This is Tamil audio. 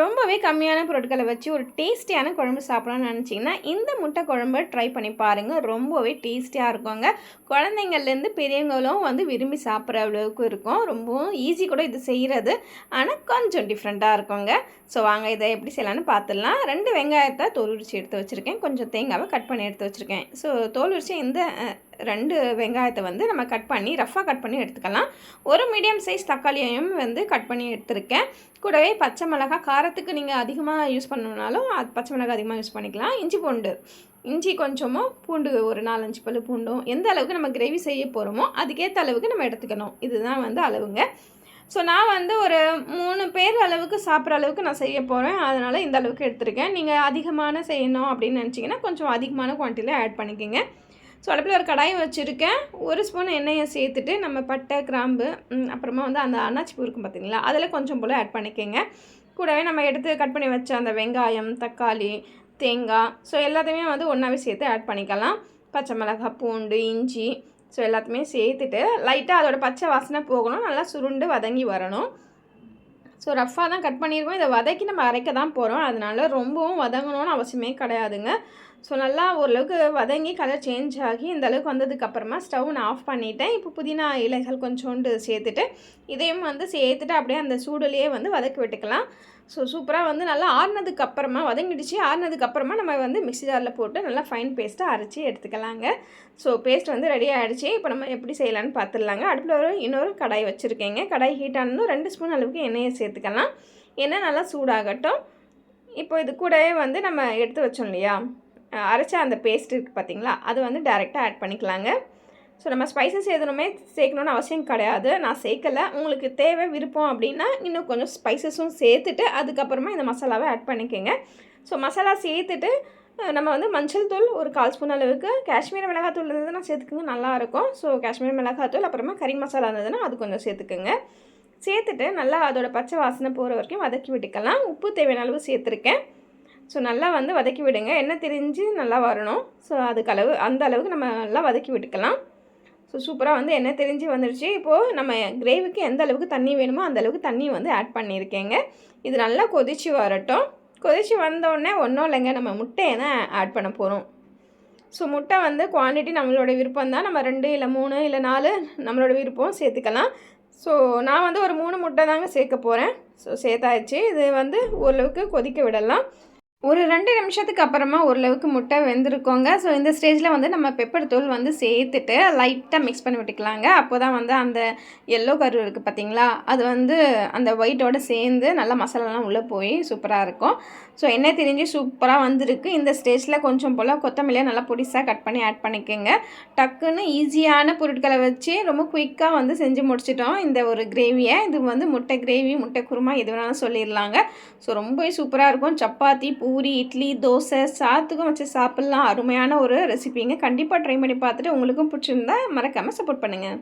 ரொம்பவே கம்மியான பொருட்களை வச்சு ஒரு டேஸ்டியான குழம்பு சாப்பிடணும்னு நினச்சிங்கன்னா இந்த முட்டை குழம்பு ட்ரை பண்ணி பாருங்கள் ரொம்பவே டேஸ்டியாக இருக்குங்க. குழந்தைங்கள்லேருந்து பெரியவங்களும் வந்து விரும்பி சாப்பிட்ற அளவுக்கு இருக்கும். ரொம்பவும் ஈஸி கூட இது செய்கிறது ஆனால் கொஞ்சம் டிஃப்ரெண்ட்டாக இருக்குங்க. ஸோ வாங்க இதை எப்படி செய்யலான்னு பார்த்துடலாம் ரெண்டு வெங்காயத்தை தோல் உரிச்சு எடுத்து வச்சுருக்கேன். கொஞ்சம் தேங்காவை கட் பண்ணி எடுத்து வச்சுருக்கேன். ஸோ தோல் உரிச்சு இந்த ரெண்டு வெங்காயத்தை வந்து நம்ம கட் பண்ணி ரஃபாக கட் பண்ணி எடுத்துக்கலாம். ஒரு மீடியம் சைஸ் தக்காளியையும் வந்து கட் பண்ணி எடுத்திருக்கேன். கூடவே பச்சை மிளகாய் காரத்துக்கு நீங்கள் அதிகமாக யூஸ் பண்ணணுனாலும் அது பச்சை மிளகாய் அதிகமாக யூஸ் பண்ணிக்கலாம். இஞ்சி பூண்டு. இஞ்சி கொஞ்சமும் பூண்டு ஒரு நாலஞ்சு பல்லு பூண்டும் எந்த அளவுக்கு நம்ம கிரேவி செய்ய போகிறோமோ அதுக்கேற்ற அளவுக்கு நம்ம எடுத்துக்கணும். இதுதான் வந்து அளவுங்க. ஸோ நான் வந்து ஒரு மூணு பேர் அளவுக்கு சாப்பிட்ற அளவுக்கு நான் செய்ய போகிறேன் அதனால் இந்த அளவுக்கு எடுத்திருக்கேன். நீங்கள் அதிகமான செய்யணும் அப்படின்னு நினச்சிங்கன்னா கொஞ்சம் அதிகமான குவான்டிட்டியில் ஆட் பண்ணிக்கோங்க. ஸோ அடுப்பில் ஒரு கடாயை வச்சுருக்கேன். ஒரு ஸ்பூன் எண்ணெயை சேர்த்துட்டு நம்ம பட்டை கிராம்பு அப்புறமா வந்து அந்த அன்னாச்சி பூ இருக்கும் பார்த்தீங்களா? அதில் கொஞ்சம் போல் ஆட் பண்ணிக்கோங்க. கூடவே நம்ம எடுத்து கட் பண்ணி வச்ச அந்த வெங்காயம் தக்காளி தேங்காய் ஸோ எல்லாத்தையுமே வந்து ஒன்றாவே சேர்த்து ஆட் பண்ணிக்கலாம். பச்சை மிளகாய் பூண்டு இஞ்சி ஸோ எல்லாத்தையுமே சேர்த்துட்டு லைட்டாக அதோட பச்சை வாசனை போகணும். நல்லா சுருண்டு வதங்கி வரணும். ஸோ ரஃப்பாக தான் கட் பண்ணியிருக்கோம். இதை வதக்கி நம்ம அரைக்க தான் போகிறோம் அதனால் ரொம்பவும் வதங்கணும்னு அவசியமே கிடையாதுங்க. ஸோ நல்லா ஓரளவுக்கு வதங்கி கலர் சேஞ்ச் ஆகி இந்த அளவுக்கு வந்ததுக்கப்புறமா ஸ்டவ் நான் ஆஃப் பண்ணிட்டேன். இப்போ புதினா இலைகள் கொஞ்சோண்டு சேர்த்துட்டு இதையும் வந்து சேர்த்துட்டு அப்படியே அந்த சூடுலேயே வந்து வதக்கி விட்டுக்கலாம். ஸோ சூப்பராக வந்து நல்லா ஆறுனதுக்கு அப்புறமா வதங்கிடுச்சு. ஆறுனதுக்கு அப்புறமா நம்ம வந்து மிக்சி ஜாரில் போட்டு நல்லா ஃபைன் பேஸ்ட்டாக அரைச்சி எடுத்துக்கலாங்க. ஸோ பேஸ்ட் வந்து ரெடி ஆகிடுச்சு இப்போ நம்ம எப்படி செய்யலான்னு பார்த்துடலாங்க அடுப்பில் ஒரு இன்னொரு கடாய் வச்சுருக்கேங்க. கடாய் ஹீட் ஆனதும் ரெண்டு ஸ்பூன் அளவுக்கு எண்ணெயை சேர்த்துக்கலாம். எண்ணெய் நல்லா சூடாகட்டும். இப்போ இது கூடவே வந்து நம்ம எடுத்து வச்சோம் இல்லையா? அரைச்ச அந்த பேஸ்ட் இருக்குது பார்த்தீங்களா அது வந்து டைரெக்டாக ஆட் பண்ணிக்கலாங்க. ஸோ நம்ம ஸ்பைசஸ் எதுவுமே சேர்க்கணுன்னு அவசியம் கிடையாது. நான் சேர்க்கலை. உங்களுக்கு தேவை விருப்பம் அப்படின்னா இன்னும் கொஞ்சம் ஸ்பைசஸும் சேர்த்துட்டு அதுக்கப்புறமா இந்த மசாலாவை ஆட் பண்ணிக்கோங்க. ஸோ மசாலா சேர்த்துட்டு நம்ம வந்து மஞ்சள் தூள் ஒரு கால் ஸ்பூன் அளவுக்கு காஷ்மீர் மிளகாத்தூள் இருந்ததுன்னா சேர்த்துக்கோங்க நல்லாயிருக்கும் ஸோ காஷ்மீர் மிளகாத்தூள் அப்புறமா கறி மசாலா இருந்ததுன்னா அது கொஞ்சம் சேர்த்துக்கோங்க. சேர்த்துட்டு நல்லா அதோட பச்சை வாசனை போகிற வரைக்கும் வதக்கி விட்டுக்கலாம். உப்பு தேவையான அளவு சேர்த்துருக்கேன். ஸோ நல்லா வந்து வதக்கி விடுங்க. எண்ணெய் திரிஞ்சு நல்லா வரணும். ஸோ அதுக்கு அளவு அந்த அளவுக்கு நம்ம நல்லா வதக்கி விட்டுக்கலாம். ஸோ சூப்பராக வந்து எண்ணெய் தெரிஞ்சு வந்துடுச்சு இப்போது நம்ம கிரேவிக்கு எந்த அளவுக்கு தண்ணி வேணுமோ அந்த அளவுக்கு தண்ணி வந்து ஆட் பண்ணியிருக்கேங்க. இது நல்லா கொதிச்சு வரட்டும். கொதிச்சு வந்தோடனே ஒன்றும் இல்லைங்க நம்ம முட்டையை தான் ஆட் பண்ண போகிறோம் ஸோ முட்டை வந்து குவான்டிட்டி நம்மளோட விருப்பம் தான். நம்ம ரெண்டு இல்லை மூணு இல்லை நாலு நம்மளோட விருப்பம் சேர்த்துக்கலாம். ஸோ நான் வந்து ஒரு மூணு முட்டை தாங்க சேர்க்க போகிறேன் ஸோ சேர்த்தாச்சு. இது வந்து ஓரளவுக்கு கொதிக்க விடலாம். ஒரு ரெண்டு நிமிஷத்துக்கு அப்புறமா ஓரளவுக்கு முட்டை வெந்திருக்கோங்க. ஸோ இந்த ஸ்டேஜில் வந்து நம்ம பெப்பர் தூள் வந்து சேர்த்துட்டு லைட்டாக மிக்ஸ் பண்ணி விட்டுக்கலாங்க. அப்போ தான் வந்து அந்த எல்லோ கரு இருக்குது பார்த்தீங்களா அது வந்து அந்த ஒயிட்டோட சேர்ந்து நல்லா மசாலாலாம் உள்ளே போய் சூப்பராக இருக்கும். ஸோ எண்ணெய் திரிஞ்சு சூப்பராக வந்திருக்கு. இந்த ஸ்டேஜில் கொஞ்சம் போல் கொத்தமல்லியாக நல்லா பொடிசாக கட் பண்ணி ஆட் பண்ணிக்கோங்க. டக்குன்னு ஈஸியான பொருட்களை வச்சு ரொம்ப குயிக்காக வந்து செஞ்சு முடிச்சிட்டோம். இந்த ஒரு கிரேவியை இது வந்து முட்டை கிரேவி முட்டை குருமா எது வேணாலும் சொல்லிடலாங்க ஸோ ரொம்பவே சூப்பராக இருக்கும். சப்பாத்தி பூரி இட்லி தோசை சாத்துக்கும் வச்சு சாப்பிட்லாம். அருமையான ஒரு ரெசிபிங்க கண்டிப்பாக ட்ரை பண்ணி பார்த்துட்டு உங்களுக்கும் பிடிச்சிருந்தா மறக்காமல் சப்போர்ட் பண்ணுங்கள்